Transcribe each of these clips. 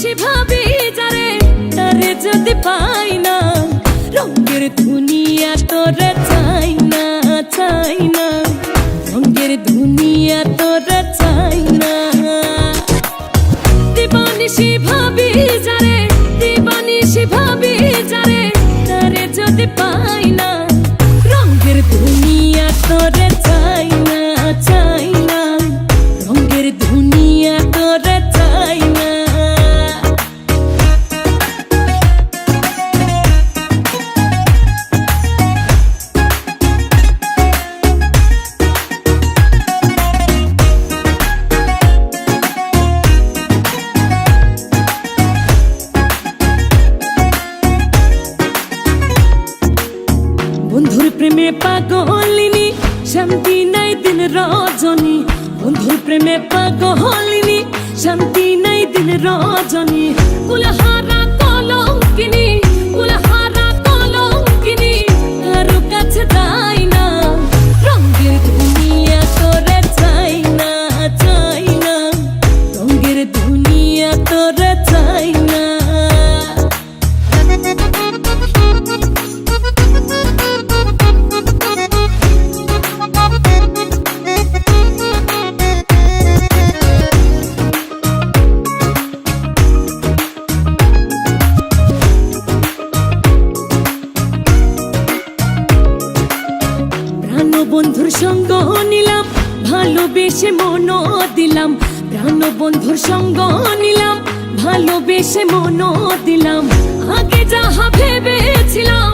দিবানিশি ভাবি যারে তারে যদি পাই না বন্ধুর প্রেমে পাগলিনি, শান্তি নাই দিন রজনী। বন্ধুর প্রেমে পাগলিনি, শান্তি নাই দিন রজনী। কুলহারা বন্ধুর সঙ্গ নিলাম, ভালোবেসে মন দিলাম। প্রাণ বন্ধুর সঙ্গ নিলাম, ভালোবেসে মন দিলাম। আগে যাহা ভেবেছিলাম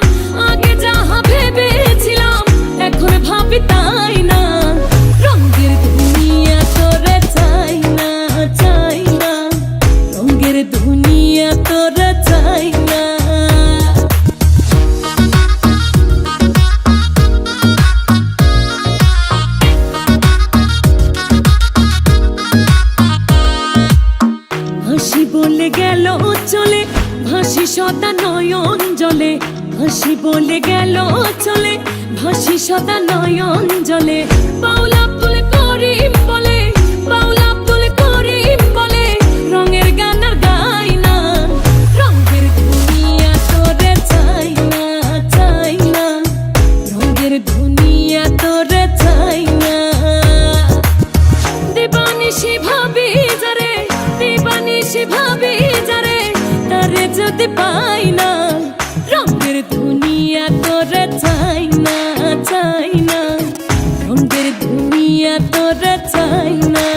চলে, ভাসি সদা নয়ন জলে। হাসি বলে গেল চলে, ভাসি সদা নয়ন জলে। বাউলা ফুল করিম বলে, বাউলা ফুল করিম বলে, রঙের গান আর গাই না। রঙের দুনিয়া তোরে চাই না চাই না। রঙের দুনিয়া তোরে চাই না। দিবানিশি ভাবি যারে, দিবানিশি ভাবি যারে। যেতে পাই না। রঙের দুনিয়া তোরা চাই না চাই না। রঙের দুনিয়া তোরা চাই না।